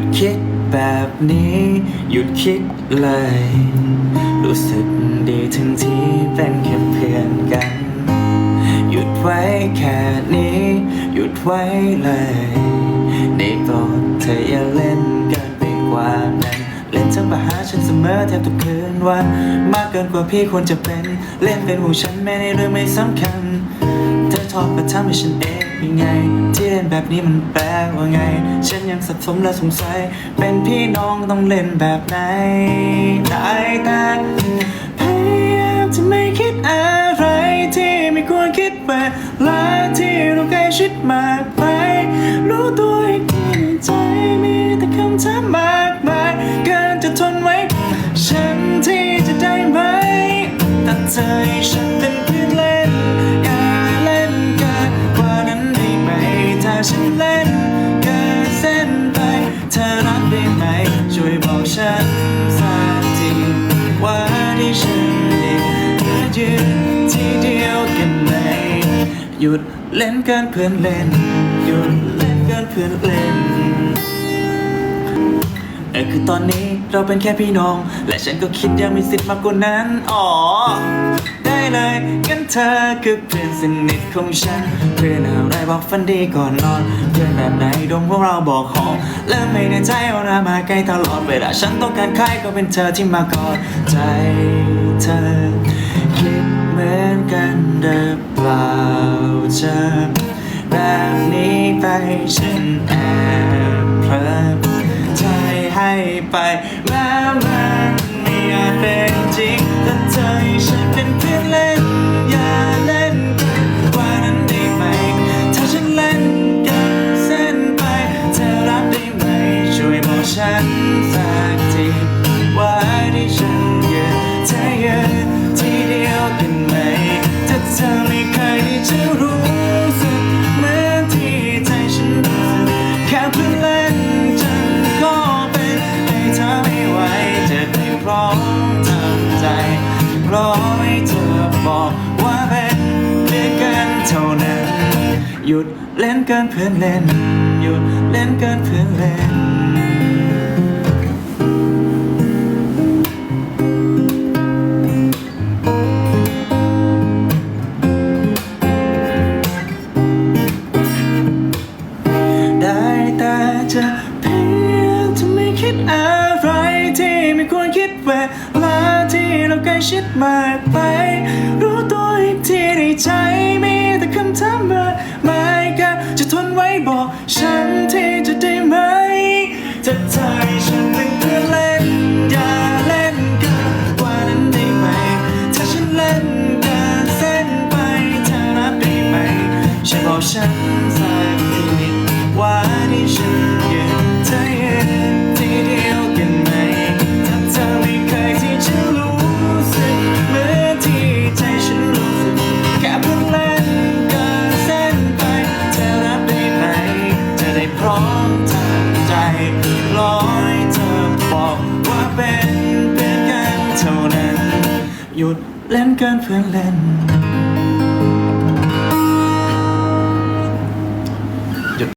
ดคิดแบบนี้ หยุดคิดเลย รู้สึกดีทั้งที่เป็นแค่เพื่อนกัน หยุดไว้แค่นี้ หยุดไว้เลยในโปรดเธออย่าเล่นเกินไปกว่านั้นเล่นทั้งมาหาฉันเสมอแทบทุกคืนวันมากเกินกว่าพี่ควรจะเป็น เล่นเป็นหูฉันไม่ในเรื่องไม่สำคัญ เธอทอบมาทำให้ฉันเอง ยังไงที่เล่นแบบนี้มันแปลว่าไง ฉันยังสับสนและสงสัย เป็นพี่น้องต้องเล่นแบบไหนได้แต่พยายามจะไม่คิดอะไรที่ไม่ควรคิดเวลาที่เราใกล้ชิดมากไป รู้ตัวอีกทีในใจมีแต่คำถามมากมายเกินจะทนไว้ ฉันที่จะได้ไหมแต่เธอให้ฉัน หยุดเล่นเกินเพื่อนเล่น หยุดเล่นเกินเพื่อนเล่นเออคือตอนนี้เราเป็นแค่พี่น้อง และฉันก็คิดยังมีสิทธิ์มากกว่านั้น อ๋อ ได้เลยงั้นเธอคือเพื่อนสนิทของฉัน เพื่อนอะไรบอกฝันดีก่อนนอน เพื่อนแบบไหนดมพวกเราบอกหอมและไม่ในใจเอาเรามาใกล้ตลอดเวลาฉันต้องการใครก็เป็นเธอที่มากอดใจเธอ คิดเหมือนกันหรือ จาเธอแบบนี้ไปฉันแอบเพลิดใจให้ไปแม้มันไม่อาจเป็นจริงแต่เธอให้ฉันเป็นเพื่อนเล่น อให้เธอบอกว่าเป็นเพื่อนกันเท่านั้น หยุดเล่นเกินเพื่อนเล่น หยุดเล่นเกินเพื่อนเล่น เวลาที่เราใกล้ชิดมากไป รู้ตัวอีกทีในใจมีแต่คำถามมากมายกันจะทนไว้บอกฉันที่จะได้ไหมจะเธอให้ฉันเป็นเพื่อนเล่นอย่าเล่นกินกว่านั้นได้ไหม ถ้าฉันเล่นกินเส้นไปเธอรับได้ไหมช่วยบอกฉัน หยุดเล่นเกินเพื่อนเล่น